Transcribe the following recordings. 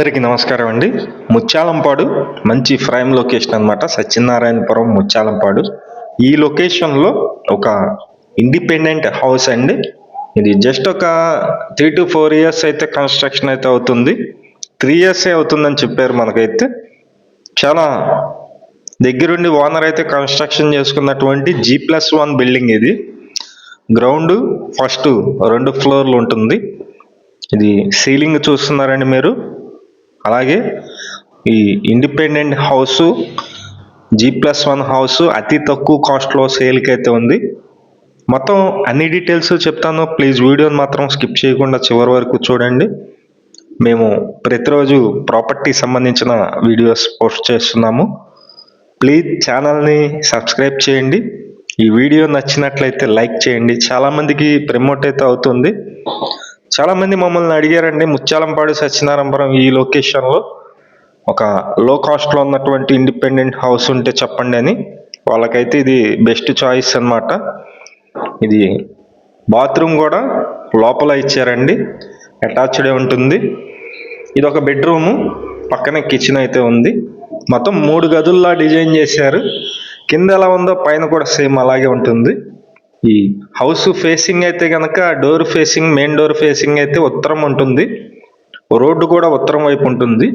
అందరికీ నమస్కారం అండి. ముత్యాలంపాడు మంచి ప్రైమ్ లొకేషన్ అనమాట సత్యనారాయణపురం ముత్యాలంపాడు. ఈ లొకేషన్లో ఒక ఇండిపెండెంట్ హౌస్ అండి. ఇది జస్ట్ ఒక త్రీ టు ఫోర్ ఇయర్స్ అయితే కన్స్ట్రక్షన్ అయితే అవుతుంది. త్రీ ఇయర్స్ అవుతుందని చెప్పారు మనకైతే. చాలా దగ్గరుండి ఓనర్ అయితే కన్స్ట్రక్షన్ చేసుకున్నటువంటి జీ ప్లస్ వన్ బిల్డింగ్ ఇది. గ్రౌండ్ ఫస్ట్ రెండు ఫ్లోర్లు ఉంటుంది. ఇది సీలింగ్ చూస్తున్నారండి మీరు. అలాగే ఈ independent house G plus one house అతి తక్కువ కాస్ట్లో సేల్కి అయితే ఉంది. మొత్తం అన్ని డీటెయిల్స్ చెప్తాను. ప్లీజ్ వీడియోని మాత్రం స్కిప్ చేయకుండా చివరి వరకు చూడండి. మేము ప్రతిరోజు ప్రాపర్టీ సంబంధించిన వీడియోస్ పోస్ట్ చేస్తున్నాము. ప్లీజ్ ఛానల్ని సబ్స్క్రైబ్ చేయండి. ఈ వీడియో నచ్చినట్లయితే లైక్ చేయండి. చాలామందికి ప్రమోట్ అయితే అవుతుంది. చాలామంది మమ్మల్ని అడిగారండి. ముత్యాలంపాడు సత్యనారాయణపురం ఈ లొకేషన్లో ఒక లో కాస్ట్లో ఉన్నటువంటి ఇండిపెండెంట్ హౌస్ ఉంటే చెప్పండి అని. వాళ్ళకైతే ఇది బెస్ట్ చాయిస్ అన్నమాట. ఇది బాత్రూమ్ కూడా లోపల ఇచ్చారండి. అటాచ్డే ఉంటుంది. ఇది ఒక బెడ్రూము పక్కనే కిచెన్ అయితే ఉంది. మొత్తం మూడు గదుల్లా డిజైన్ చేశారు. కింద ఎలా ఉందో పైన కూడా సేమ్ అలాగే ఉంటుంది. ఈ హౌస్ ఫేసింగ్ అయితే కనుక door facing main door facing అయితే ఉత్తరం ఉంటుంది. రోడ్డు కూడా ఉత్తరం వైపు ఉంటుంది.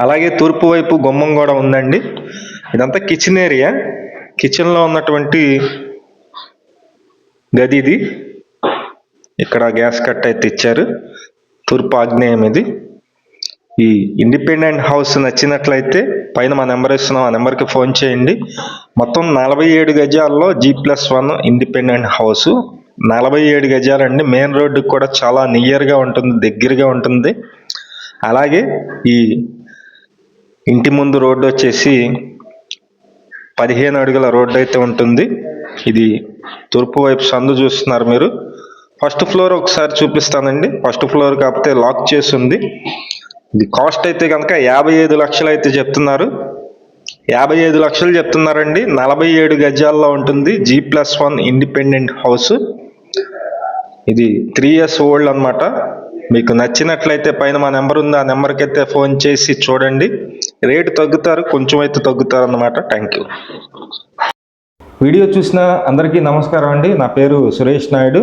అలాగే తూర్పు వైపు గుమ్మం కూడా ఉందండి. ఇదంతా కిచెన్ ఏరియా కిచెన్లో ఉన్నటువంటి గది ఇది. ఇక్కడ గ్యాస్ కట్ అయితే ఇచ్చారు. తూర్పు ఆగ్నేయం ఇది. ఈ ఇండిపెండెంట్ హౌస్ నచ్చినట్లయితే పైన మా నెంబర్ ఇస్తున్నాం ఆ నెంబర్కి ఫోన్ చేయండి. మొత్తం నలభై ఏడు గజాల్లో G plus one independent house. నలభై ఏడు గజాలండి. మెయిన్ రోడ్డుకి కూడా చాలా నియర్గా ఉంటుంది దగ్గరగా ఉంటుంది. అలాగే ఈ ఇంటి ముందు రోడ్డు వచ్చేసి పదిహేను అడుగుల రోడ్డు అయితే ఉంటుంది. ఇది తూర్పు వైపు సందు చూస్తున్నారు మీరు. ఫస్ట్ ఫ్లోర్ ఒకసారి చూపిస్తానండి. ఫస్ట్ ఫ్లోర్ కాకపోతే లాక్ చేసి ఉంది. ఇది కాస్ట్ అయితే కనుక యాభై ఐదు లక్షలు అయితే చెప్తున్నారు. యాభై ఐదు లక్షలు చెప్తున్నారండి. నలభై ఏడు గజాల్లో ఉంటుంది. G plus one independent house ఇది త్రీ ఇయర్స్ ఓల్డ్ అన్నమాట. మీకు నచ్చినట్లయితే పైన మా నెంబర్ ఉంది. ఆ నెంబర్కి అయితే ఫోన్ చేసి చూడండి. రేటు తగ్గుతారు కొంచెం అయితే తగ్గుతారు అనమాట థ్యాంక్ యూ వీడియో చూసిన అందరికీ నమస్కారం అండి. నా పేరు సురేష్ నాయుడు.